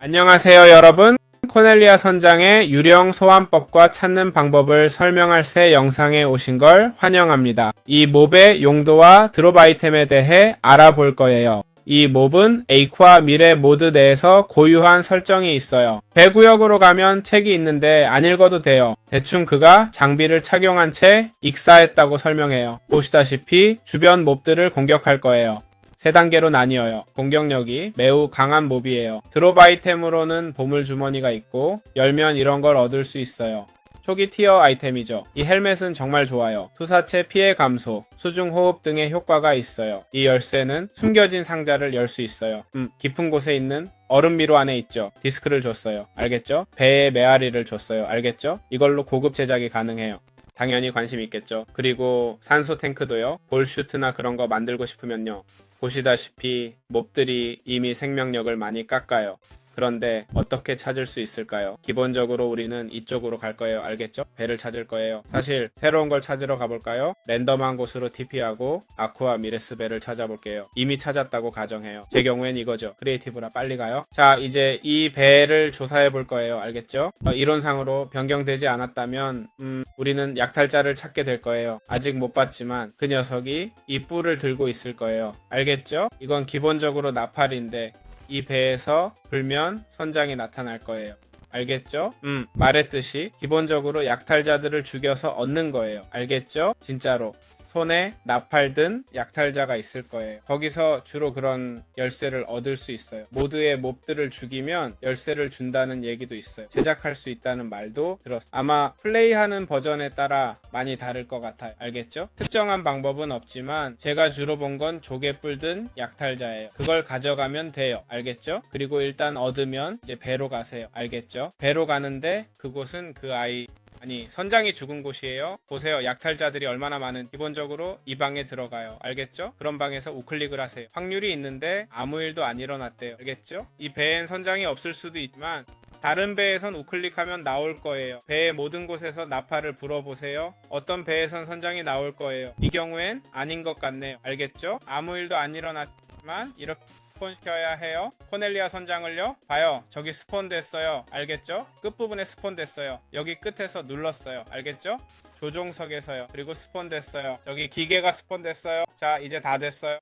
안녕하세요 여러분 코넬리아 선장의 유령 소환법과 찾는 방법을 설명할 새 영상에 오신 걸 환영합니다. 이 몹의 용도와 드롭 아이템에 대해 알아볼 거예요. 이 몹은 에이크와 미래 모드 내에서 고유한 설정이 있어요. 배구역으로 가면 책이 있는데 안 읽어도 돼요. 대충 그가 장비를 착용한 채 익사했다고 설명해요. 보시다시피 주변 몹들을 공격할 거예요. 세 단계로 나뉘어요. 공격력이 매우 강한 몹이에요. 드롭 아이템으로는 보물 주머니가 있고 열면 이런 걸 얻을 수 있어요. 초기 티어 아이템이죠. 이 헬멧은 정말 좋아요. 투사체 피해 감소, 수중 호흡 등의 효과가 있어요. 이 열쇠는 숨겨진 상자를 열 수 있어요. 음, 깊은 곳에 있는 얼음 미로 안에 있죠. 디스크를 줬어요. 알겠죠? 배에 메아리를 줬어요. 알겠죠? 이걸로 고급 제작이 가능해요. 당연히 관심 있겠죠. 그리고 산소 탱크도요. 볼슈트나 그런 거 만들고 싶으면요. 보시다시피 몹들이 이미 생명력을 많이 깎아요. 그런데 어떻게 찾을 수 있을까요? 기본적으로 우리는 이쪽으로 갈 거예요. 알겠죠? 배를 찾을 거예요. 사실 새로운 걸 찾으러 가볼까요? 랜덤한 곳으로 TP하고 아쿠아 미레스 배를 찾아볼게요. 이미 찾았다고 가정해요. 제 경우엔 이거죠. 크리에이티브라 빨리 가요. 자, 이제 이 배를 조사해 볼 거예요. 알겠죠? 어, 이론상으로 변경되지 않았다면 음, 우리는 약탈자를 찾게 될 거예요. 아직 못 봤지만 그 녀석이 이 뿔을 들고 있을 거예요. 알겠죠? 이건 기본적으로 나팔인데 이 배에서 불면 선장이 나타날 거예요. 알겠죠? 음, 말했듯이 기본적으로 약탈자들을 죽여서 얻는 거예요. 알겠죠? 진짜로. 손에 나팔 든 약탈자가 있을 거예요. 거기서 주로 그런 열쇠를 얻을 수 있어요. 모드의 몹들을 죽이면 열쇠를 준다는 얘기도 있어요. 제작할 수 있다는 말도 들었어요. 아마 플레이하는 버전에 따라 많이 다를 것 같아요. 알겠죠? 특정한 방법은 없지만 제가 주로 본 건 조개뿔 든 약탈자예요. 그걸 가져가면 돼요. 알겠죠? 그리고 일단 얻으면 이제 배로 가세요. 알겠죠? 배로 가는데 그곳은 그 아이 아니 선장이 죽은 곳이에요. 보세요 약탈자들이 얼마나 많은 기본적으로 이 방에 들어가요. 알겠죠? 그런 방에서 우클릭을 하세요. 확률이 있는데 아무 일도 안 일어났대요. 알겠죠? 이 배엔 선장이 없을 수도 있지만 다른 배에선 우클릭하면 나올 거예요. 배의 모든 곳에서 나팔을 불어보세요. 어떤 배에선 선장이 나올 거예요. 이 경우엔 아닌 것 같네요. 알겠죠? 아무 일도 안 일어났지만 이렇게 스폰 시켜야 해요. 코넬리아 선장을요. 봐요. 저기 스폰 됐어요. 알겠죠? 끝부분에 스폰 됐어요. 여기 끝에서 눌렀어요. 알겠죠? 조종석에서요. 그리고 스폰 됐어요. 여기 기계가 스폰 됐어요. 자, 이제 다 됐어요.